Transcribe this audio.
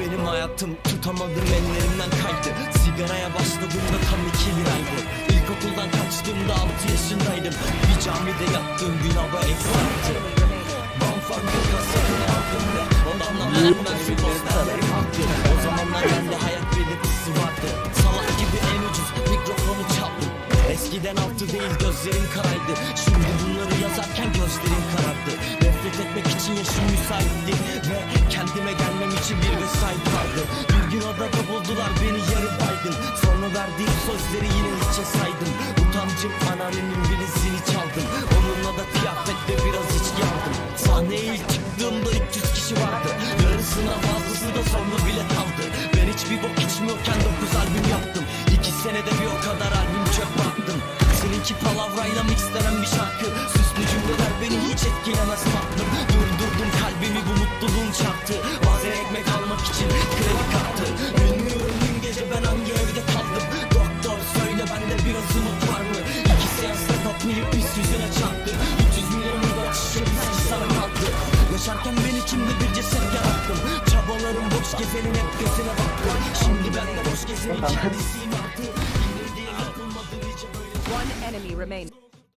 benim hayatım tutamadım ellerimden kaydı. Sigaraya başladığımda tam iki liraydı. İlkokuldan kaçtığımda altı yaşındaydım. Bir camide yattığım gün hava eksaktı Banfarmda kasabını aldım ve Odamdan hemen şu posterleri kalktı O zamanlar bende hayat belirtisi vardı. Salak gibi en ucuz mikrofonu çaldım. Eskiden altı değil gözlerin karaydı. Şimdi bunları için yaşım müsaitti Ve kendime gelmem için bir vesait vardı. Bir gün odada buldular beni yarı baygın Sonra verdiğim sözleri yine hiçe saydım Utancım anneannemin bilizini çaldım. Onunla da kıyafetle biraz içki aldım Sahneye ilk çıktığımda 300 kişi vardı. Yarısına fazlası da sonra bilet aldı Ben hiçbir bok içmiyorken 9 albüm yaptım. 2 senede bir o kadar albüm çöp attım. Seninki palavrayla mixlenen bir şarkı. Süslü cümleler beni Çabalarım boş gezenin hep gözüne baktım Şimdi ben de boş gezenin kendisiyim artık. One enemy remaining.